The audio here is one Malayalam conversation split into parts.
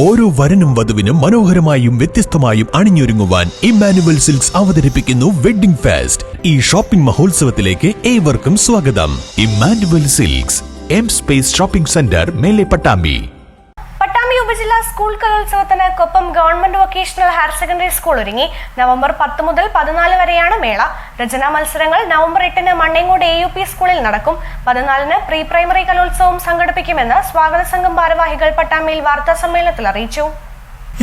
ഓരോ വരനും വധുവിനും മനോഹരമായും വ്യത്യസ്തമായും അണിഞ്ഞൊരുങ്ങുവാൻ ഇമ്മാനുവൽ സിൽക്സ് അവതരിപ്പിക്കുന്നു വെഡ്ഡിംഗ് ഫെസ്റ്റ്. ഈ ഷോപ്പിംഗ് മഹോത്സവത്തിലേക്ക് ഏവർക്കും സ്വാഗതം. Emmanuel silks M space shopping centre Mele Pattambi. School കലോത്സവത്തിന് Koppam government vocational higher secondary school ഒരുങ്ങി. നവംബർ പത്ത് മുതൽ പതിനാല് വരെയാണ് മേള. രചനാ മത്സരങ്ങൾ നവംബർ എട്ടിന് മണ്ണേങ്കോട് എ യു പി സ്കൂളിൽ നടക്കും. പതിനാലിന് പ്രീ പ്രൈമറി കലോത്സവം സംഘടിപ്പിക്കുമെന്ന് സ്വാഗത സംഘം ഭാരവാഹികൾ പട്ടാമ്പിയിൽ വാർത്താ സമ്മേളനത്തിൽ അറിയിച്ചു.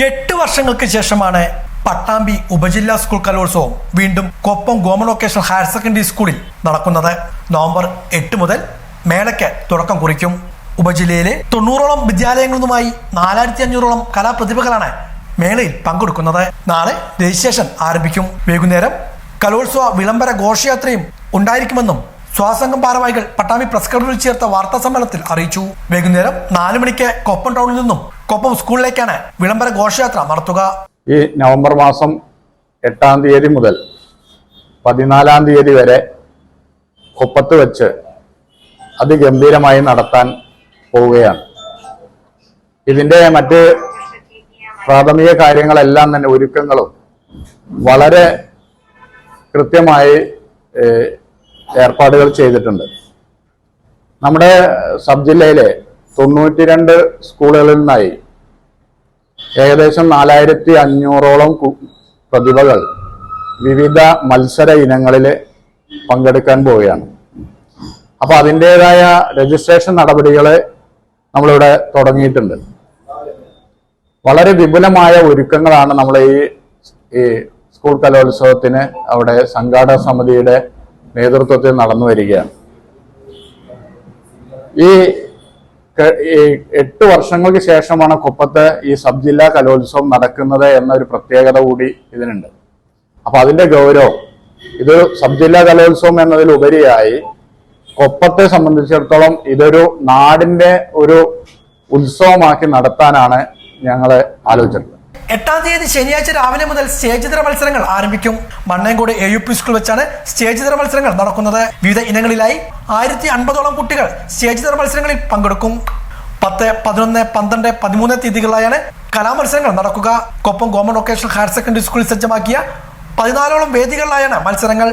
എട്ട് വർഷങ്ങൾക്ക് ശേഷമാണ് പട്ടാമ്പി ഉപജില്ലാ സ്കൂൾ കലോത്സവം വീണ്ടും Koppam government vocational higher secondary സ്കൂളിൽ നടക്കുന്നത്. നവംബർ എട്ട് മുതൽ മേളയ്ക്ക് തുടക്കം കുറിക്കും. ഉപജില്ലയിലെ തൊണ്ണൂറോളം വിദ്യാലയങ്ങളുമായി നാലായിരത്തി അഞ്ഞൂറോളം കലാപ്രതിഭകളാണ് മേളയിൽ പങ്കെടുക്കുന്നത്. നാളെ രജിസ്ട്രേഷൻ ആരംഭിക്കും. വൈകുന്നേരം കലോത്സവ വിളംബര ഘോഷയാത്രയും ഉണ്ടായിരിക്കുമെന്നും സ്വാസംഗം ഭാരവാഹികൾ പട്ടാമ്പി പ്രസ് ക്ലബിൽ ചേർത്ത വാർത്താ സമ്മേളനത്തിൽ അറിയിച്ചു. വൈകുന്നേരം നാല് മണിക്ക് കൊപ്പം ടൗണിൽ നിന്നും കൊപ്പം സ്കൂളിലേക്കാണ് വിളംബര ഘോഷയാത്ര നടത്തുക. ഈ നവംബർ മാസം എട്ടാം തീയതി മുതൽ പതിനാലാം തീയതി വരെ കൊപ്പത്ത് വെച്ച് അതിഗംഭീരമായി നടത്താൻ പോവുകയാണ്. ഇതിന്റെ മറ്റ് പ്രാഥമിക കാര്യങ്ങളെല്ലാം തന്നെ ഒരുക്കങ്ങളും വളരെ കൃത്യമായി ഏർപ്പാടുകൾ ചെയ്തിട്ടുണ്ട്. നമ്മുടെ സബ് ജില്ലയിലെ തൊണ്ണൂറ്റിരണ്ട് സ്കൂളുകളിൽ നിന്നായി ഏകദേശം നാലായിരത്തി അഞ്ഞൂറോളം പ്രതിഭകൾ വിവിധ മത്സര ഇനങ്ങളിൽ പങ്കെടുക്കാൻ പോവുകയാണ്. അപ്പൊ അതിന്റെതായ രജിസ്ട്രേഷൻ നടപടികൾ നമ്മളിവിടെ തുടങ്ങിയിട്ടുണ്ട്. വളരെ വിപുലമായ ഒരുക്കങ്ങളാണ് നമ്മൾ ഈ ഈ സ്കൂൾ കലോത്സവത്തിന് അവിടെ സംഘാടക സമിതിയുടെ നേതൃത്വത്തിൽ നടന്നു വരികയാണ്. ഈ എട്ട് വർഷങ്ങൾക്ക് ശേഷമാണ് കൊപ്പത്ത് ഈ സബ് ജില്ലാ കലോത്സവം നടക്കുന്നത് എന്നൊരു പ്രത്യേകത കൂടി ഇതിനുണ്ട്. അപ്പൊ അതിന്റെ ഗൗരവം ഇത് സബ് ജില്ലാ കലോത്സവം എന്നതിലുപരിയായി കൊപ്പത്തെ സംബന്ധിച്ചിടത്തോളം ഇതൊരു നാടിന്റെ ഒരു ഉത്സവമാക്കി നടത്താനാണ് ഞങ്ങൾ ആലോചിച്ചിട്ടുള്ളത് എട്ടാം തീയതി ശനിയാഴ്ച രാവിലെ മുതൽ സ്റ്റേജ് തര മത്സരങ്ങൾ ആരംഭിക്കും. Mannengode A U P school വെച്ചാണ് സ്റ്റേജ് തര മത്സരങ്ങൾ നടക്കുന്നത്. വിവിധ ഇനങ്ങളിലായി ആയിരത്തി അൻപതോളം കുട്ടികൾ സ്റ്റേജ് തര മത്സരങ്ങളിൽ പങ്കെടുക്കും. പത്ത് പതിനൊന്ന് പന്ത്രണ്ട് പതിമൂന്ന് തീയതികളിലായാണ് കലാമത്സരങ്ങൾ നടക്കുക. Koppam government vocational higher secondary സ്കൂളിൽ സജ്ജമാക്കിയ പതിനാലോളം വേദികളിലായാണ് മത്സരങ്ങൾ.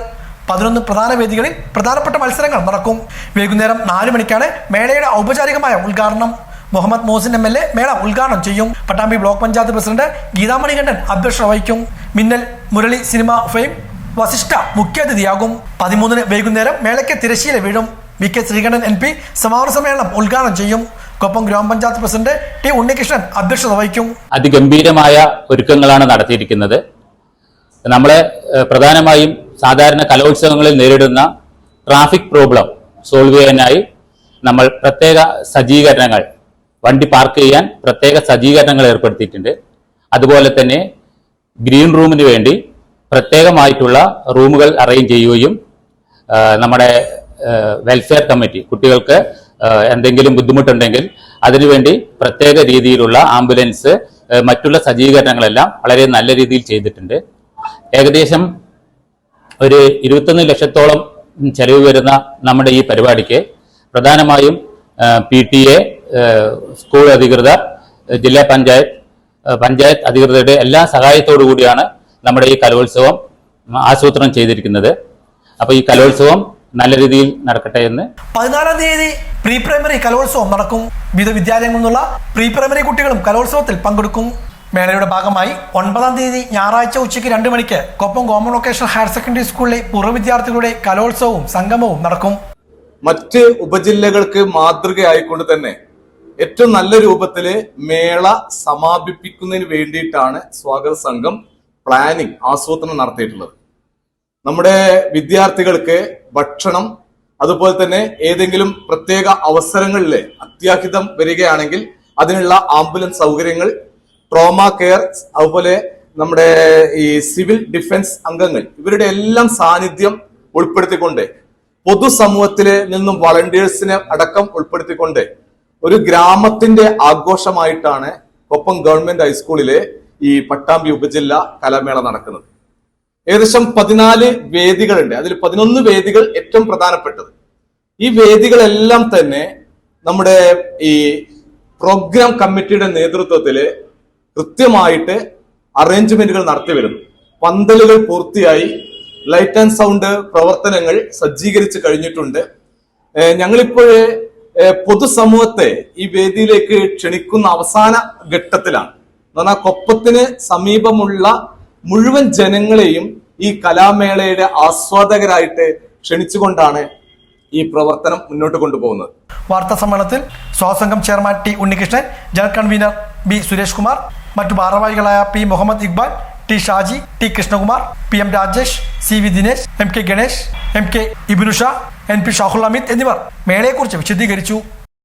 പതിനൊന്ന് പ്രധാന വേദികളിൽ പ്രധാനപ്പെട്ട മത്സരങ്ങൾ നടക്കും. വൈകുന്നേരം നാല് മണിക്കാണ് മേളയുടെ ഔപചാരികമായ ഉദ്ഘാടനം. Muhammed Mohsin M L A മേള ഉദ്ഘാടനം ചെയ്യും. പട്ടാമ്പി ബ്ലോക്ക് പഞ്ചായത്ത് പ്രസിഡന്റ് ഗീതാമണികണ്ഠൻ അധ്യക്ഷത വഹിക്കും. മിന്നൽ മുരളി സിനിമ ഫെയിം വസിഷ്ഠ മുഖ്യാതിഥിയാകും. പതിമൂന്നിന് വൈകുന്നേരം മേളയ്ക്ക് തിരശ്ശീല വീഴും. V K Sreekandan M P സമാപന സമ്മേളനം ഉദ്ഘാടനം ചെയ്യും. കൊപ്പം ഗ്രാമപഞ്ചായത്ത് പ്രസിഡന്റ് ടി ഉണ്ണികൃഷ്ണൻ അധ്യക്ഷത വഹിക്കും. അതിഗംഭീരമായ ഒരുക്കങ്ങളാണ് നടത്തിയിരിക്കുന്നത്. നമ്മളെ പ്രധാനമായും സാധാരണ കലോത്സവങ്ങളിൽ നേരിടുന്ന ട്രാഫിക് പ്രോബ്ലം സോൾവ് ചെയ്യാനായി നമ്മൾ പ്രത്യേക സജ്ജീകരണങ്ങൾ വണ്ടി പാർക്ക് ചെയ്യാൻ പ്രത്യേക സജ്ജീകരണങ്ങൾ ഏർപ്പെടുത്തിയിട്ടുണ്ട്. അതുപോലെ തന്നെ ഗ്രീൻ റൂമിന് വേണ്ടി പ്രത്യേകമായിട്ടുള്ള റൂമുകൾ അറേഞ്ച് ചെയ്യുകയും നമ്മുടെ വെൽഫെയർ കമ്മിറ്റി കുട്ടികൾക്ക് എന്തെങ്കിലും ബുദ്ധിമുട്ടുണ്ടെങ്കിൽ അതിനുവേണ്ടി പ്രത്യേക രീതിയിലുള്ള ആംബുലൻസ് മറ്റുള്ള സജ്ജീകരണങ്ങളെല്ലാം വളരെ നല്ല രീതിയിൽ ചെയ്തിട്ടുണ്ട്. ഏകദേശം ഒരു ഇരുപത്തൊന്ന് ലക്ഷത്തോളം ചെലവ് വരുന്ന നമ്മുടെ ഈ പരിപാടിക്ക് പ്രധാനമായും പി ടി എ സ്കൂൾ അധികൃതർ ജില്ലാ പഞ്ചായത്ത് പഞ്ചായത്ത് അധികൃതരുടെ എല്ലാ സഹായത്തോടു കൂടിയാണ് നമ്മുടെ ഈ കലോത്സവം ആസൂത്രണം ചെയ്തിരിക്കുന്നത്. അപ്പോൾ ഈ കലോത്സവം നല്ല രീതിയിൽ നടക്കട്ടെ എന്ന് പതിനാലാം തീയതി പ്രീ പ്രൈമറി കലോത്സവം നടക്കും. വിവിധ വിദ്യാലയങ്ങളിൽ നിന്നുള്ള പ്രീ പ്രൈമറി കുട്ടികളും കലോത്സവത്തിൽ പങ്കെടുക്കും. മേളയുടെ ഭാഗമായി ഒൻപതാം തീയതി ഞായറാഴ്ച ഉച്ചയ്ക്ക് രണ്ട് മണിക്ക് Koppam common vocational higher secondary സ്കൂളിലെ പൂർവ വിദ്യാർത്ഥികളുടെ കലോത്സവവും സംഗമവും നടക്കും. മറ്റ് ഉപജില്ലകൾക്ക് മാതൃകയായിക്കൊണ്ട് തന്നെ ഏറ്റവും നല്ല രൂപത്തിൽ മേള സമാപിപ്പിക്കുന്നതിന് വേണ്ടിയിട്ടാണ് സ്വാഗത സംഘം പ്ലാനിംഗ് ആസൂത്രണം നടത്തിയിട്ടുള്ളത്. നമ്മുടെ വിദ്യാർത്ഥികൾക്ക് ഭക്ഷണം അതുപോലെ തന്നെ ഏതെങ്കിലും പ്രത്യേക അവസരങ്ങളിൽ അത്യാഹിതം വരികയാണെങ്കിൽ അതിനുള്ള ആംബുലൻസ് സൗകര്യങ്ങൾ ട്രോമ കെയർ അതുപോലെ നമ്മുടെ ഈ സിവിൽ ഡിഫൻസ് അംഗങ്ങൾ ഇവരുടെ എല്ലാം സാന്നിധ്യം ഉൾപ്പെടുത്തിക്കൊണ്ട് പൊതുസമൂഹത്തിൽ നിന്നും വളണ്ടിയേഴ്സിനെ അടക്കം ഉൾപ്പെടുത്തിക്കൊണ്ട് ഒരു ഗ്രാമത്തിന്റെ ആഘോഷമായിട്ടാണ് കൊപ്പം ഗവൺമെന്റ് ഹൈസ്കൂളിലെ ഈ പട്ടാമ്പി ഉപജില്ല കലാമേള നടക്കുന്നത്. ഏകദേശം പതിനാല് വേദികളുണ്ട്. അതിൽ പതിനൊന്ന് വേദികൾ ഏറ്റവും പ്രധാനപ്പെട്ടത്. ഈ വേദികളെല്ലാം തന്നെ നമ്മുടെ ഈ പ്രോഗ്രാം കമ്മിറ്റിയുടെ നേതൃത്വത്തിൽ കൃത്യമായിട്ട് അറേഞ്ച്മെന്റുകൾ നടത്തി വരുന്നു. പന്തലുകൾ പൂർത്തിയായി. ലൈറ്റ് ആൻഡ് സൗണ്ട് പ്രവർത്തനങ്ങൾ സജ്ജീകരിച്ച് കഴിഞ്ഞിട്ടുണ്ട്. ഞങ്ങളിപ്പോഴേ പൊതുസമൂഹത്തെ ഈ വേദിയിലേക്ക് ക്ഷണിക്കുന്ന അവസാന ഘട്ടത്തിലാണ്. എന്ന് പറഞ്ഞാൽ കൊപ്പത്തിന് സമീപമുള്ള മുഴുവൻ ജനങ്ങളെയും ഈ കലാമേളയുടെ ആസ്വാദകരായിട്ട് ക്ഷണിച്ചുകൊണ്ടാണ് ഈ പ്രവർത്തനം മുന്നോട്ട് കൊണ്ടുപോകുന്നത്. വാർത്താ സമ്മേളനത്തിൽ Swasangham chairman T Unnikrishnan general convener B Suresh Kumar മറ്റു ഭാരവാഹികളായ P Muhammed Iqbal T Shaji T Krishnakumar P M Rajesh C V Dinesh M K Ganesh M K Ibinusha N P Shahul Amit എന്നിവർ മേളയെക്കുറിച്ച് വിശദീകരിച്ചു.